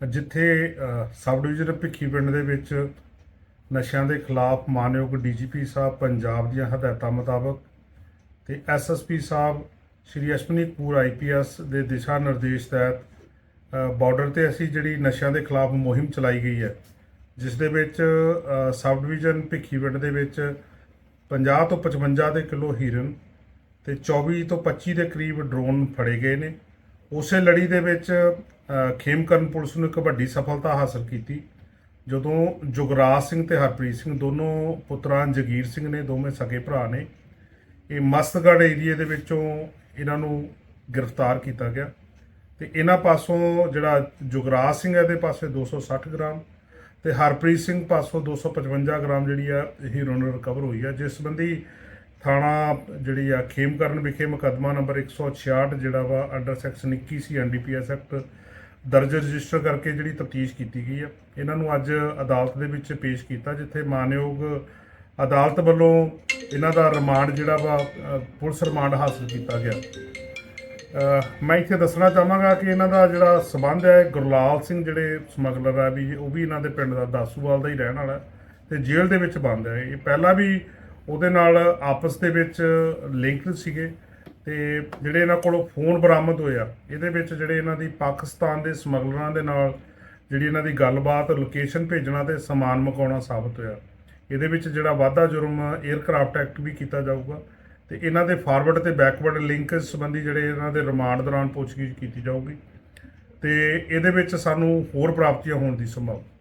ਜਿੱਥੇ sub division Bhikhi ਪਿੰਡ ਦੇ ਵਿੱਚ ਨਸ਼ਿਆਂ ਦੇ ਖਿਲਾਫ ਮਾਨਯੋਗ ਡੀਜੀਪੀ ਸਾਹਿਬ ਪੰਜਾਬ ਦੀਆਂ ਹਦਾਇਤਾਂ ਮੁਤਾਬਕ ਤੇ ਐਸਐਸਪੀ ਸਾਹਿਬ ਸ਼੍ਰੀ ਅਸ਼ਵਨੀ ਕਪੂਰ ਆਈਪੀਐਸ ਦੇ ਦਿਸ਼ਾ ਨਿਰਦੇਸ਼ ਤਹਿਤ ਅ, ਬਾਰਡਰ ਤੇ ਅਸੀਂ ਜਿਹੜੀ ਨਸ਼ਿਆਂ ਦੇ ਖਿਲਾਫ ਮੁਹਿੰਮ ਚਲਾਈ ਗਈ ਹੈ ਜਿਸ ਦੇ ਵਿੱਚ ਸਬ ਡਿਵੀਜ਼ਨ ਭਿੱਖੀ ਪਿੰਡ ਦੇ ਵਿੱਚ 50 ਤੋਂ 55 ਦੇ ਕਿਲੋ ਹੀਰਨ ਤੇ 24 ਤੋਂ 25 ਦੇ ਕਰੀਬ ਡਰੋਨ ਫੜੇ ਗਏ ਨੇ। ਉਸੇ ਲੜੀ ਦੇ ਵਿੱਚ ਖੇਮਕਰਨ ਪੁਲਿਸ ਨੂੰ ਇੱਕ ਵੱਡੀ ਸਫਲਤਾ ਹਾਸਲ ਕੀਤੀ, ਜਦੋਂ ਜੁਗਰਾਜ ਸਿੰਘ ਤੇ ਹਰਪ੍ਰੀਤ ਸਿੰਘ ਦੋਨੋਂ ਪੁੱਤਰਾਂ ਜਗੀਰ ਸਿੰਘ ਨੇ, ਦੋਵੇਂ ਸਕੇ ਭਰਾ ਨੇ, ਇਹ ਮਸਤਗੜ ਏਰੀਏ ਦੇ ਵਿੱਚੋਂ ਇਹਨਾਂ ਨੂੰ ਗ੍ਰਿਫਤਾਰ ਕੀਤਾ ਗਿਆ ਤੇ ਇਹਨਾਂ ਪਾਸੋਂ ਜਿਹੜਾ ਜੁਗਰਾਜ ਸਿੰਘ ਹੈ, ਇਹਦੇ ਪਾਸੇ 260 ਗ੍ਰਾਮ ਤੇ ਹਰਪ੍ਰੀਤ ਸਿੰਘ ਪਾਸੋਂ 255 ਗ੍ਰਾਮ ਜਿਹੜੀ ਆ ਹੀਰੋਇਨ ਰਿਕਵਰ ਹੋਈ ਆ, ਜਿਸ ਸੰਬੰਧੀ ਥਾਣਾ ਜਿਹੜੀ ਆ ਖੇਮਕਰਨ ਵਿਖੇ ਮੁਕੱਦਮਾ ਨੰਬਰ 166 ਜਿਹੜਾ ਵਾ under section 21 C NDPS act ਦਰਜ ਰਜਿਸਟਰ ਕਰਕੇ ਜਿਹੜੀ ਤਫਤੀਸ਼ ਕੀਤੀ ਗਈ ਆ। ਇਹਨਾਂ ਨੂੰ ਅੱਜ ਅਦਾਲਤ ਦੇ ਵਿੱਚ ਪੇਸ਼ ਕੀਤਾ, ਜਿੱਥੇ ਮਾਨਯੋਗ ਅਦਾਲਤ ਵੱਲੋਂ ਇਹਨਾਂ ਦਾ ਰਿਮਾਂਡ ਜਿਹੜਾ ਵਾ ਪੁਲਿਸ ਰਿਮਾਂਡ ਹਾਸਲ ਕੀਤਾ ਗਿਆ। ਮੈਂ ਇੱਥੇ ਦੱਸਣਾ ਚਾਹਾਂਗਾ ਕਿ ਇਹਨਾਂ ਦਾ ਜਿਹੜਾ ਸਬੰਧ ਹੈ, ਗੁਰਲਾਲ ਸਿੰਘ ਜਿਹੜੇ ਸਮਗਲਰ ਆ ਵੀ, ਉਹ ਵੀ ਇਹਨਾਂ ਦੇ ਪਿੰਡ ਦਾ ਦਾਸੂਵਾਲ ਦਾ ਹੀ ਰਹਿਣ ਵਾਲਾ ਹੈ ਤੇ ਜੇਲ੍ਹ ਦੇ ਵਿੱਚ ਬੰਦ ਹੈ। ਇਹ ਪਹਿਲਾਂ ਵੀ ਉਹਦੇ ਨਾਲ ਆਪਸ ਦੇ ਵਿੱਚ ਲਿੰਕ ਸੀਗੇ ਤੇ ਜਿਹੜੇ ਇਹਨਾਂ ਕੋਲੋਂ ਫੋਨ ਬਰਾਮਦ ਹੋਇਆ ਇਹਦੇ ਵਿੱਚ ਜਿਹੜੇ ਇਹਨਾਂ ਦੀ ਪਾਕਿਸਤਾਨ ਦੇ ਸਮਗਲਰਾਂ ਦੇ ਨਾਲ ਜਿਹੜੀ ਇਹਨਾਂ ਦੀ ਗੱਲਬਾਤ ਲੋਕੇਸ਼ਨ ਭੇਜਣਾ ਤੇ ਸਮਾਨ ਮੁਕਾਉਣਾ ਸਾਬਤ ਹੋਇਆ। ਇਹਦੇ ਵਿੱਚ ਜਿਹੜਾ ਵਾਧਾ ਜੁਰਮ 에ਅਰਕ੍ਰਾਫਟ ਐਕਟ ਵੀ ਕੀਤਾ ਜਾਊਗਾ ਤੇ ਇਹਨਾਂ ਦੇ ਫਾਰਵਰਡ ਤੇ ਬੈਕਵਰਡ ਲਿੰਕ ਸੰਬੰਧੀ ਜਿਹੜੇ ਇਹਨਾਂ ਦੇ ਰਿਮਾਂਡ ਦੌਰਾਨ ਪੁੱਛਗਿੱਛ ਕੀਤੀ ਜਾਊਗੀ ਤੇ ਇਹਦੇ ਵਿੱਚ ਸਾਨੂੰ ਹੋਰ ਪ੍ਰਾਪਤੀਆਂ ਹੋਣ ਦੀ ਸੰਭਾਵਨਾ।